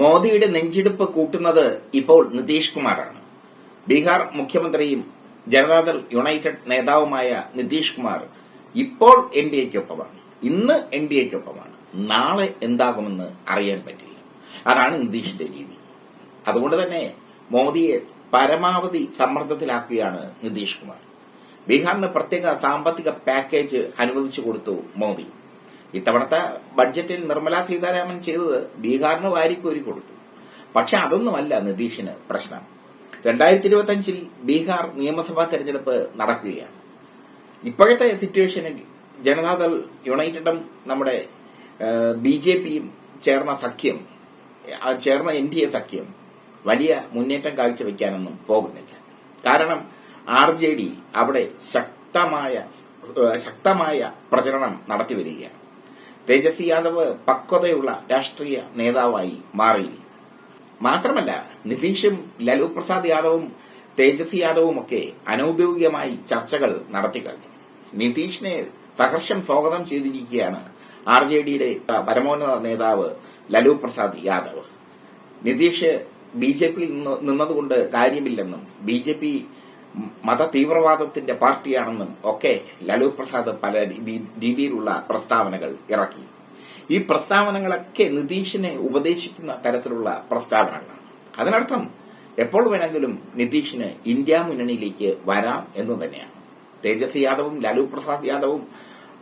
മോദിയുടെ നെഞ്ചിടിപ്പ് കൂട്ടുന്നത് ഇപ്പോൾ നിതീഷ് കുമാറാണ്. ബീഹാർ മുഖ്യമന്ത്രിയും ജനതാദൾ യുണൈറ്റഡ് നേതാവുമായ നിതീഷ് കുമാർ ഇപ്പോൾ എൻ ഡി എക്കൊപ്പമാണ് ഇന്ന് എൻ ഡി എക്കൊപ്പമാണ് നാളെ എന്താകുമെന്ന് അറിയാൻ പറ്റില്ല. അതാണ് നിതീഷിന്റെ രീതി. അതുകൊണ്ട് തന്നെ മോദിയെ പരമാവധി സമ്മർദ്ദത്തിലാക്കുകയാണ് നിതീഷ് കുമാർ. ബീഹാറിന് പ്രത്യേക സാമ്പത്തിക പാക്കേജ് അനുവദിച്ചു കൊടുത്തു മോദി. ഇത്തവണത്തെ ബഡ്ജറ്റിൽ നിർമ്മല സീതാരാമൻ ചെയ്തത് ബീഹാറിന് വാരിക്കോരി കൊടുത്തു. പക്ഷെ അതൊന്നുമല്ല നിതീഷിന് പ്രശ്നം. രണ്ടായിരത്തി ഇരുപത്തിയഞ്ചിൽ ബീഹാർ നിയമസഭാ തെരഞ്ഞെടുപ്പ് നടക്കുകയാണ്. ഇപ്പോഴത്തെ സിറ്റുവേഷനിൽ ജനതാദൾ യുണൈറ്റഡും നമ്മുടെ ബി ജെ പിയും ചേർന്ന സഖ്യം ചേർന്ന എൻ ഡി എ സഖ്യം വലിയ മുന്നേറ്റം കാഴ്ചവെക്കാനൊന്നും പോകുന്നില്ല. കാരണം ആർ ജെ ഡി അവിടെ ശക്തമായ ശക്തമായ പ്രചരണം നടത്തി വരികയാണ്. തേജസ്വി യാദവ് പക്വതയുള്ള രാഷ്ട്രീയ നേതാവായി മാറി. മാത്രമല്ല നിതീഷും ലാലു പ്രസാദ് യാദവും തേജസ്വി യാദവുമൊക്കെ അനൌദ്യോഗികമായി ചർച്ചകൾ നടത്തി കഴിഞ്ഞു. നിതീഷിനെ സഹർഷം സ്വാഗതം ചെയ്തിരിക്കുകയാണ് ആർ ജെ ഡിയുടെ പരമോന്നത നേതാവ് ലാലു പ്രസാദ് യാദവ്. നിതീഷ് ബി ജെ നിന്നതുകൊണ്ട് കാര്യമില്ലെന്നും ബി ജെ പി മത തീവ്രവാദത്തിന്റെ പാർട്ടിയാണെന്നും ഒക്കെ ലാലു പ്രസാദ് പല രീതിയിലുള്ള പ്രസ്താവനകൾ ഇറക്കി. ഈ പ്രസ്താവനകളൊക്കെ നിതീഷിനെ ഉപദേശിക്കുന്ന തരത്തിലുള്ള പ്രസ്താവനകളാണ്. അതിനർത്ഥം എപ്പോൾ വേണമെങ്കിലും നിതീഷിന് ഇന്ത്യ മുന്നണിയിലേക്ക് വരാം എന്ന് തന്നെയാണ്. തേജസ്വി യാദവും ലാലു പ്രസാദ് യാദവും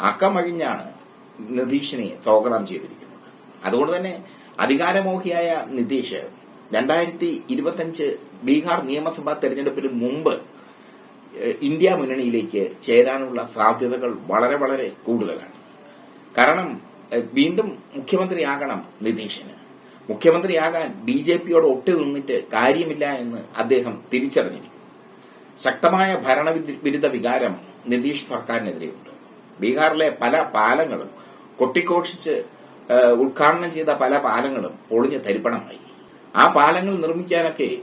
അക്കമഴിഞ്ഞാണ് നിതീഷിനെ സ്വാഗതം ചെയ്തിരിക്കുന്നത്. അതുകൊണ്ട് തന്നെ അധികാരമോഹിയായ നിതീഷ് രണ്ടായിരത്തി ഇരുപത്തിയഞ്ച് ബീഹാർ നിയമസഭാ തെരഞ്ഞെടുപ്പിന് മുമ്പ് ഇന്ത്യ മുന്നണിയിലേക്ക് ചേരാനുള്ള സാധ്യതകൾ വളരെ വളരെ കൂടുതലാണ്. കാരണം വീണ്ടും മുഖ്യമന്ത്രിയാകണം നിതീഷിന്. മുഖ്യമന്ത്രിയാകാൻ ബി ജെ പിയോട് ഒട്ടി നിന്നിട്ട് കാര്യമില്ല എന്ന് അദ്ദേഹം തിരിച്ചറിഞ്ഞിരിക്കും. ശക്തമായ ഭരണവിരുദ്ധ വികാരം നിതീഷ് സർക്കാരിനെതിരെയുണ്ട്. ബീഹാറിലെ പല പാലങ്ങളും കൊട്ടിഘോഷിച്ച് ഏഹ്, ഉദ്ഘാടനം ചെയ്ത പല പാലങ്ങളും പൊളിഞ്ഞ് തരിപ്പണമായി. ആ പാലങ്ങൾ നിർമ്മിക്കാനൊക്കെ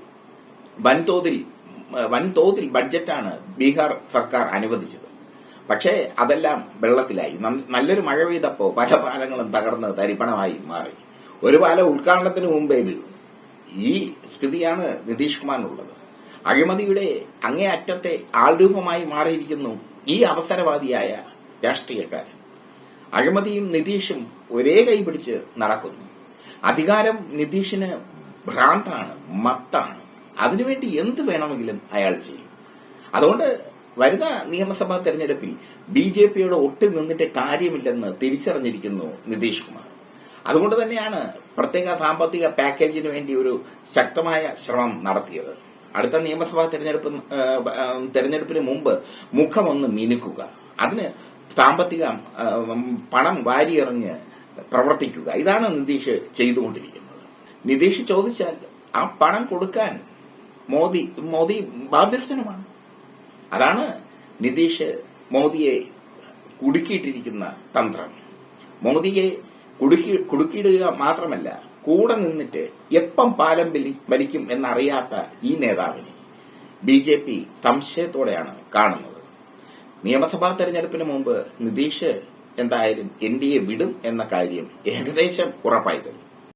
വൻതോതിൽ വൻതോതിൽ ബഡ്ജറ്റാണ് ബീഹാർ സർക്കാർ അനുവദിച്ചത്. പക്ഷേ അതെല്ലാം വെള്ളത്തിലായി. നല്ലൊരു മഴ പെയ്തപ്പോ പല പാലങ്ങളും തകർന്ന് തരിപ്പണമായി മാറി. ഒരു പാലം ഉദ്ഘാടനത്തിന് മുമ്പേ വീഴും ഈ സ്ഥിതിയാണ് നിതീഷ് കുമാറിനുള്ളത് അഴിമതിയുടെ അങ്ങേയറ്റത്തെ ആൾരൂപമായി മാറിയിരിക്കുന്നു ഈ അവസരവാദിയായ രാഷ്ട്രീയക്കാരൻ. അഴിമതിയും നിതീഷും ഒരേ കൈ പിടിച്ച് നടക്കുന്നു. അധികാരം നിതീഷിന് ഭ്രാന്താണ് മത്താണ്. അതിനുവേണ്ടി എന്ത് വേണമെങ്കിലും അയാൾ ചെയ്യും. അതുകൊണ്ട് വരുന്ന നിയമസഭാ തെരഞ്ഞെടുപ്പിൽ ബി ജെ പിയോട് ഒട്ടി നിന്നിട്ട് കാര്യമില്ലെന്ന് തിരിച്ചറിഞ്ഞിരിക്കുന്നു നിതീഷ് കുമാർ. അതുകൊണ്ട് തന്നെയാണ് പ്രത്യേക സാമ്പത്തിക പാക്കേജിന് വേണ്ടി ഒരു ശക്തമായ ശ്രമം നടത്തിയത്. അടുത്ത നിയമസഭാ തെരഞ്ഞെടുപ്പ് തെരഞ്ഞെടുപ്പിന് മുമ്പ് മുഖമൊന്ന് മിനുക്കുക. അതിന് സാമ്പത്തിക പണം വാരിയെറിഞ്ഞ് പ്രവർത്തിക്കുക. ഇതാണ് നിതീഷ് ചെയ്തുകൊണ്ടിരിക്കുന്നത്. നിതീഷ് ചോദിച്ചാൽ ആ പണം കൊടുക്കാൻ മോദി മോദി ബാധ്യസ്ഥനുമാണ്. അതാണ് നിതീഷ് മോദിയെ കുടുക്കിയിട്ടിരിക്കുന്ന തന്ത്രം. മോദിയെ കുടുക്കി കുടുക്കിയിടുക മാത്രമല്ല കൂടെ നിന്നിട്ട് എപ്പം പാലം വലി- വലിക്കും എന്നറിയാത്ത ഈ നേതാവിനെ ബി ജെ പി സംശയത്തോടെയാണ് കാണുന്നത്. നിയമസഭാ തെരഞ്ഞെടുപ്പിന് മുമ്പ് നിതീഷ് എന്തായാലും എൻ ഡി എ വിടും എന്ന കാര്യം ഏകദേശം ഉറപ്പായി കഴിഞ്ഞു